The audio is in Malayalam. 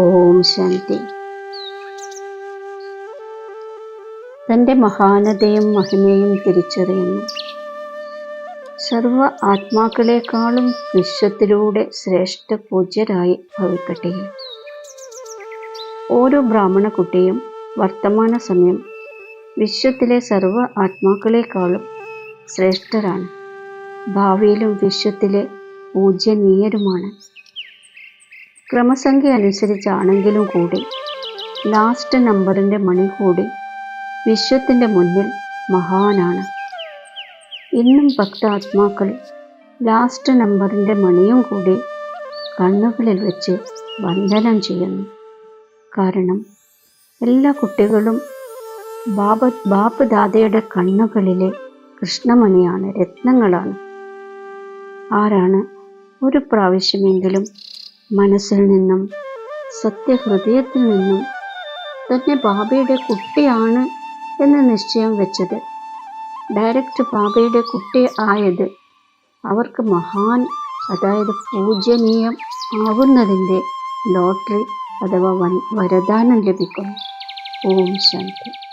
ഓം ശാന്തി. തന്റെ മഹാനതയും മഹിമയും തിരിച്ചറിയുന്നു. സർവ ആത്മാക്കളെക്കാളും വിശ്വത്തിലൂടെ ശ്രേഷ്ഠ പൂജ്യരായി ഭവിക്കട്ടെ. ഓരോ ബ്രാഹ്മണ കുട്ടിയും വർത്തമാന സമയം വിശ്വത്തിലെ സർവ ആത്മാക്കളെക്കാളും ശ്രേഷ്ഠരാണ്. ഭാവിയിലും വിശ്വത്തിലെ പൂജ്യനീയരുമാണ്. ക്രമസംഖ്യ അനുസരിച്ചാണെങ്കിലും കൂടി ലാസ്റ്റ് നമ്പറിന്റെ മണി കൂടി വിശ്വത്തിന്റെ മുന്നിൽ മഹാനാണ്. ഇന്നും ഭക്താത്മാക്കൾ ലാസ്റ്റ് നമ്പറിന്റെ മണിയും കൂടി കണ്ണുകളിൽ വെച്ച് വന്ദനം ചെയ്യുന്നു. കാരണം എല്ലാ കുട്ടികളും ബാബ ബാപ്പ് ദാദയുടെ കണ്ണുകളിലെ കൃഷ്ണമണിയാണ് രത്നങ്ങളാണ്. ആരാണ്? ഒരു പ്രാവശ്യമെങ്കിലും മനസ്സിൽ നിന്നും സത്യഹൃദയത്തിൽ നിന്നും തന്നെ ബാബയുടെ കുട്ടിയാണ് എന്ന് നിശ്ചയം വെച്ചത്. ഡയറക്റ്റ് ബാബയുടെ കുട്ടി ആയത് അവർക്ക് മഹാൻ അതായത് പൂജനീയം ആവുന്നതിന്റെ ലോട്ടറി അഥവാ വരദാനം ലഭിക്കുന്നു. ഓം ശാന്തി.